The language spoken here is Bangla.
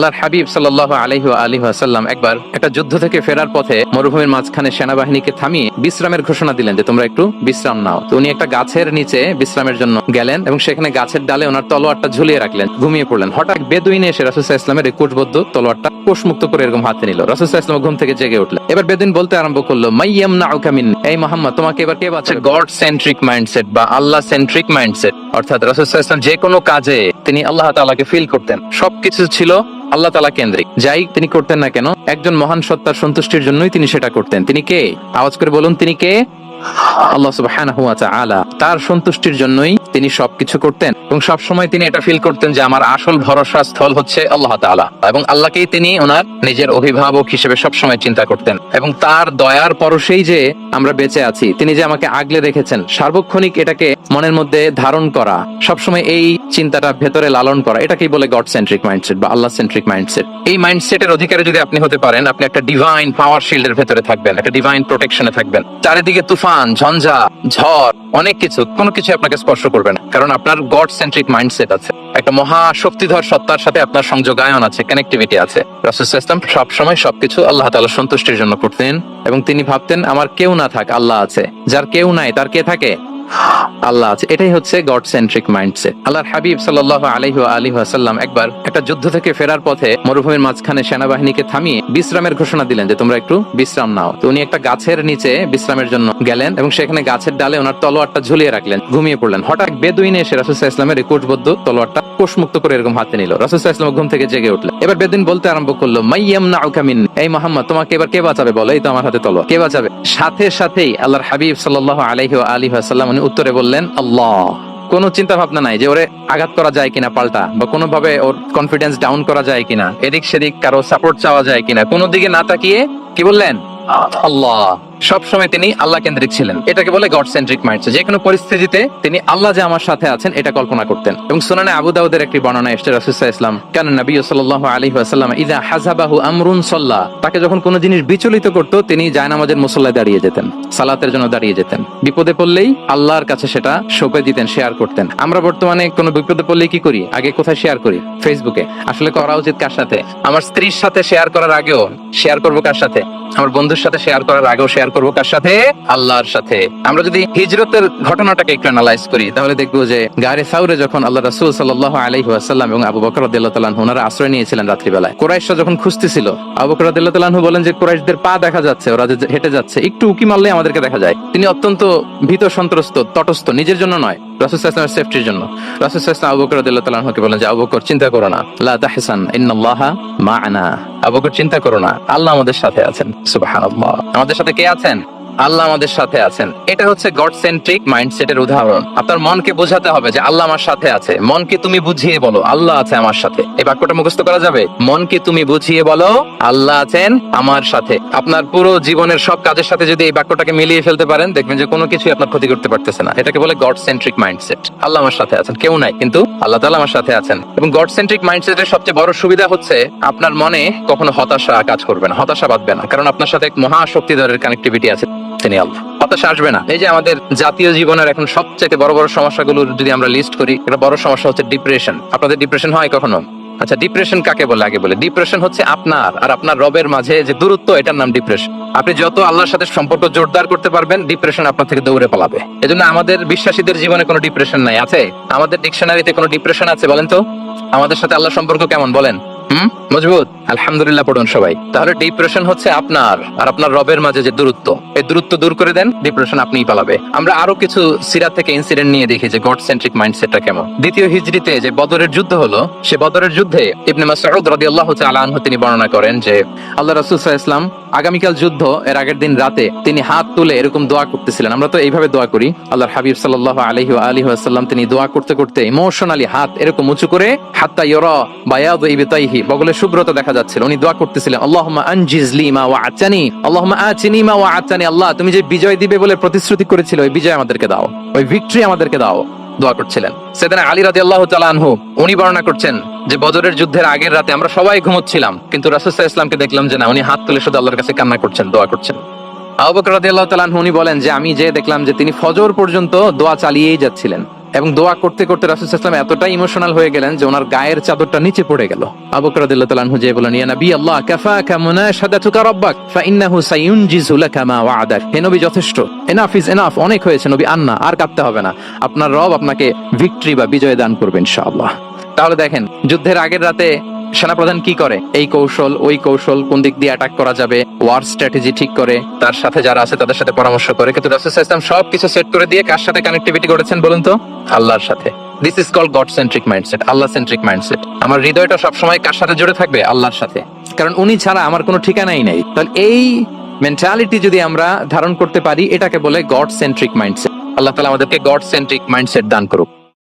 আল্লাহর হাবিব সাল্লাহ আলহি আলহি আসাল্লাম একবার একটা যুদ্ধ থেকে ফেরার পথে মরুভূমির মাঝখানে সেনাবাহিনীকে থামিয়ে বিশ্রামের ঘোষণা দিলেন যে, তোমরা একটু বিশ্রাম নাও। তো উনি একটা গাছের নিচে বিশ্রামের জন্য গেলেন এবং সেখানে গাছের ডালে ওনার তলোয়ারটা ঝুলিয়ে রাখলেন, ঘুমিয়ে পড়লেন। হঠাৎ বেদুইনে এসে রাসুসাহ ইসলামের এই কোষবদ্ধ তলোয়ারটা কোষমুক্ত করে এরকম হাতে নিল। রাসুসাহ ইসলাম ঘুম থেকে জেগে উঠলেন। এবার বেদুইন বলতে আরম্ভ করল মাইয়াম না মিন এই মোহাম্মদ, তোমাকে এবার কে বাঁচে গড সেন্ট্রিক মাইন্ডসেট বা আল্লাহ সেন্ট্রিক মাইন্ডসেট অর্থাৎ রাসুসাহ ইসলাম যে কোনো কাজে তিনি আল্লাহ তাআলাকে ফিল করতেন। সবকিছু ছিল আল্লাহ তালা কেন্দ্রিক। যাই তিনি করতেন না কেন, একজন মহান সত্তার সন্তুষ্টির জন্যই তিনি সেটা করতেন। তিনি কে? আওয়াজ করে বলুন, তিনি কে? আল্লাহ সুবহানাহু ওয়া তাআলা তার সন্তুষ্টির জন্যই তিনি সবকিছু করতেন এবং সব সময় তিনি এটা ফিল করতেন যে আমার আসল ভরসা স্থল হচ্ছে আল্লাহ তাআলা এবং আল্লাহকেই তিনি ওনার নিজের অভিভাবক হিসেবে সব সময় চিন্তা করতেন এবং তার দয়ার পরশেই যে আমরা বেঁচে আছি, তিনি যে আমাকে আগলে রেখেছেন, সার্বক্ষণিক এটাকে মনের মধ্যে ধারণ করা, সবসময় এই চিন্তাটা ভেতরে লালন করা, এটাকেই বলে গড সেন্ট্রিক মাইন্ডসেট বা আল্লাহ সেন্ট্রিক মাইন্ডসেট এই মাইন্ডসেটের অধিকারী যদি আপনি হতে পারেন, আপনি একটা ডিভাইন পাওয়ার শিল্ডের ভেতরে থাকবেন, একটা ডিভাইন প্রোটেকশনে থাকবেন। চারিদিকে তুফান, ঝঞ্ঝা, ঝড়, অনেক কিছু, কোনো কিছু আপনাকে স্পর্শ করবে না, কারণ আপনার গড সেন্ট্রিক মাইন্ডসেট আছে। একটা মহা শক্তিধর সত্তার সাথে আপনার সংযোগায়ন আছে কানেক্টিভিটি আছে। রাসুল ইসলাম সব সময় সবকিছু আল্লাহ তাআলা সন্তুষ্টির জন্য করতেন এবং তিনি ভাবতেন, আমার কেউ না থাক, আল্লাহ আছে। যার কেউ নাই, তার কে থাকে? আল্লাহ আছে। এটাই হচ্ছে গড সেন্ট্রিক মাইন্ডসেট আল্লাহর হাবিব সাল্লাহ আলহি আলী আসাল্লাম একবার একটা যুদ্ধ থেকে ফেরার পথে মরুভূমির মাঝখানে সেনাবাহিনীকে থামিয়ে বিশ্রামের ঘোষণা দিলেন যে, তোমরা একটু বিশ্রাম নাও। তো উনি একটা গাছের নিচে বিশ্রামের জন্য গেলেন এবং সেখানে গাছের ডালে ওনার তলোয়ারটা ঝুলিয়ে রাখলেন, ঘুমিয়ে পড়লেন। হঠাৎ বেদুইনে এসে রাসুসাহ ইসলামের কোষবদ্ধ তলোয়ারটা কোষমুক্ত করে এরকম হাতে নিল। রাসুসাহ ইসলাম ঘুম থেকে জেগে উঠলেন। এবার বেদিন বলতে আরম্ভ করল মাইয়াম না মিন এই মোহাম্মদ, তোমাকে এবার কে বাঁচাবে বলো? এই তো আমার হাতে তলোয়ার। কে বাঁচাবে? সাথে সাথেই আল্লাহর হাবিব সাল্লাহ আলহি আলী আসাল্লাম উত্তরে বললেন, আল্লাহ। কোনো চিন্তা ভাবনা নাই যে ওরে আঘাত করা যায় কিনা পাল্টা, বা কোনোভাবে ওর কনফিডেন্স ডাউন করা যায় কিনা, এদিক সেদিক কারও সাপোর্ট চাওয়া যায় কিনা। কোনো দিকে না তাকিয়ে কি বললেন? আল্লাহ। সব সময় তিনি আল্লাহ কেন্দ্রিক ছিলেন। এটাকে বলে গড সেন্ট্রিক মাইন্ডসেট যে কোনো পরিস্থিতিতে তিনি আল্লাহ যে আমার সাথে আছেন, এটা কল্পনা করতেন। এবং সুনানে আবু দাউদের একটি বর্ণনা এসছে রাসূলুল্লাহ ইসলাম কেন নবী সাল্লাল্লাহু আলাইহি ওয়াসাল্লাম ইদা হাযাবাহু আমরুন সাল্লা। তাকে যখন কোনো জিনিস বিচলিত করত, তিনি জায়নামাজের মুসল্লায় দাঁড়িয়ে যেতেন, সালাতের জন্য দাঁড়িয়ে যেতেন। বিপদে পড়লেই আল্লাহর কাছে সেটা সঁপে দিতেন, শেয়ার করতেন। আমরা বর্তমানে কোনো বিপদে পড়লে কি করি? আগে কোথায় শেয়ার করি? ফেসবুকে। আসলে করা উচিত কার সাথে? আমার স্ত্রীর সাথে শেয়ার করার আগেও শেয়ার করব কার সাথে? আমার বন্ধুর সাথে শেয়ার করার আগেও শেয়ার করব কার সাথে? আল্লাহর সাথে। আমরা যদি হিজরতের ঘটনাটাকে একটু অ্যানালাইজ করি, তাহলে দেখব যে গাড়ি সাউরে যখন আল্লাহ রাসুল সাল আলহি আসাল্লাম এবং আবু বকর রাদিয়াল্লাহু ওনারা আশ্রয় নিয়েছিলেন রাত্রিবেলায়, কোরাইশরা যখন খুঁজতেছিল, আবু বকর আনহু বলেন যে কোরাইশদের পা দেখা যাচ্ছে, ওরা হেঁটে যাচ্ছে, একটু উকি মারলে আমাদেরকে দেখা যায়। তিনি অত্যন্ত ভীত সন্ত্রস্ত, তটস্থ, নিজের জন্য নয়। রাসূল সাল্লাল্লাহু সেফটির জন্য। রাসূল সাল্লাল্লাহু আবু বকর রাদিয়াল্লাহু তাআলা বলেন যে, আবু বকর, চিন্তা করো না। লা তাহসান, ইন্নাল্লাহা মা'ানা। আবু বকর, চিন্তা করো না। আল্লাহ আমাদের সাথে আছেন। সুবহানাল্লাহ। আমাদের সাথে কে আছেন? আল্লাহ আমাদের সাথে আছেন। এটা হচ্ছে গড সেন্ট্রিক মাইন্ডসেটের উদাহরণ। আপনার মনকে বোঝাতে হবে যে আল্লাহ আমার সাথে আছে। মনকে তুমি বুঝিয়ে বলো, আল্লাহ আছে আমার সাথে। এই বাক্যটা মুখস্থ করা যাবে? মনকে তুমি বুঝিয়ে বলো, আল্লাহ আছেন আমার সাথে। আপনার পুরো জীবনের সব কাজের সাথে যদি এই বাক্যটাকে মিলিয়ে ফেলতে পারেন, দেখবেন যে কোনো কিছুই আপনার ক্ষতি করতে পারতেছে না। এটাকে বলে গড সেন্ট্রিক মাইন্ডসেট আল্লাহ আমার সাথে আছেন। কেউ নাই, কিন্তু আল্লাহ তাআলা আমার সাথে আছেন। এবং গড সেন্ট্রিক মাইন্ডসেটের সবচেয়ে বড় সুবিধা হচ্ছে, আপনার মনে কখনো হতাশা কাজ করবে না, হতাশা বাঁধবে না। কারণ আপনার সাথে এক মহাশক্তিধরের কানেক্টিভিটি আছে। তিনি আল্লাহ। হতাশা আসবে না। এই যে আমাদের জাতীয় জীবনের এখন সবচেয়ে বড় বড় সমস্যাগুলোর যদি আমরা লিস্ট করি, একটা বড় সমস্যা হচ্ছে ডিপ্রেশন আপনাদের ডিপ্রেশন হয় কখনো? আচ্ছা ডিপ্রেশন কাকে বলে? আগে বলে। ডিপ্রেশন হচ্ছে আপনার আর আপনার রবের মাঝে যে দূরত্ব, এটার নাম ডিপ্রেশন আপনি যত আল্লাহর সাথে সম্পর্ক জোরদার করতে পারবেন ডিপ্রেশন আপনার থেকে দৌড়ে পালাবে। এজন্য আমাদের বিশ্বাসীদের জীবনে কোনো ডিপ্রেশন নাই। আছে? আমাদের ডিকশনারিতে কোনো ডিপ্রেশন আছে বলেন তো? আমাদের সাথে আল্লাহ সম্পর্ক কেমন? বলেন। হুম? মজবুত? আলহামদুলিল্লাহ, পড়ুন সবাই। তাহলে ডিপ্রেশন হচ্ছে আপনার আর আপনার রবের মাঝে যে দূরত্ব, এই দূরত্ব দূর করে দেন ডিপ্রেশন আপনিই পালাবে। আমরা আরও কিছু সিরা থেকে ইনসিডেন্ট নিয়ে দেখি যে গড সেন্ট্রিক মাইন্ডসেটটা কেমন। দ্বিতীয় হিজড়িতে যে বদরের যুদ্ধ হলো, সে বদরের যুদ্ধে ইবনে মাসউদ রাদিয়াল্লাহু তাআলা আনহু তিনি বর্ণনা করেন যে, আল্লাহ রাসূল সাল্লাল্লাহু আলাইহি আগামীকাল যুদ্ধ, এর আগের দিন রাতে তিনি হাত তুলে এরকম দোয়া করতেছিলেন। আমরা তো এইভাবে দোয়া করি। আল্লাহর হাবিব আলাইহি ওয়া আলিহি ওয়াসাল্লাম তিনি দোয়া করতে করতে ইমোশনালি হাত এরকম উঁচু করে, হাত্তা ইয়রা বায়াদু ইবতাইহি বগলে শুভ্রতা দেখা যাচ্ছিল। উনি দোয়া করতেছিলেন, আল্লাহুম্মা আনজিজলি মা ওয়া'আতানি, আল্লাহুম্মা আতিনি মা ওয়া'আতানি, আল্লাহ, তুমি যে বিজয় দিবে বলে প্রতিশ্রুতি করেছিল, ওই বিজয় আমাদেরকে দাও, ওই ভিক্টরি আমাদেরকে দাও। দোয়া করছিলেন। সেদিন আলী রাজি আল্লাহ আনহু, উনি বর্ণনা করছেন যে বদরের যুদ্ধের আগের রাতে আমরা সবাই ঘুমোচ্ছিলাম, কিন্তু রাসুসাহ ইসলামকে দেখলাম যে না, উনি হাত তুলে শুধু আল্লাহর কাছে কান্না করছেন, দোয়া করছেন। আবু বকর রাদিয়াল্লাহু তাআলা উনি বলেন যে, আমি যে দেখলাম যে তিনি ফজর পর্যন্ত দোয়া চালিয়েই যাচ্ছিলেন। এবং দোয়া করতে করতে রাসুল ইসলাম এতটাই ইমোশনাল হয়ে গেলেন যে ওনার গায়ের চাদরটা নিচে পড়ে গেল। বলেন আল্লাহ নবী, যথেষ্ট। এনাফ ইজ এনাফ অনেক হয়েছে নবী আন্না আর হবে না। আপনার রব আপনাকে ভিক্টরি বা বিজয় দান করবেন ইনশাআল্লাহ। তাহলে দেখেন, যুদ্ধের আগের রাতে সেনাপ্রধান কি করে? এই কৌশল, ওই কৌশল কোন দিক দিয়ে অ্যাটাক করা যাবে? ওয়ার স্ট্র্যাটেজি ঠিক করে, তার সাথে যারা আছে তাদের সাথে পরামর্শ করে। কিন্তু রাসূল ওয়াসাল্লাম সব কিছু সেট করে দিয়ে কার সাথে কানেক্টিভিটি করেছেন বলুন তো? আল্লাহর সাথে। This is call God centric mindset Allah centric mindset আমার হৃদয়টা সবসময় কার সাথে জুড়ে থাকবে? আল্লাহর সাথে। কারণ উনি ছাড়া আমার কোনো ঠিকানাই নেই। তাহলে এই মেন্টালিটি যদি আমরা ধারণ করতে পারি, এটাকে বলে গড সেন্ট্রিক মাইন্ডসেট আল্লাহ তালা আমাদেরকে গড সেন্ট্রিক মাইন্ডসেট দান করুক।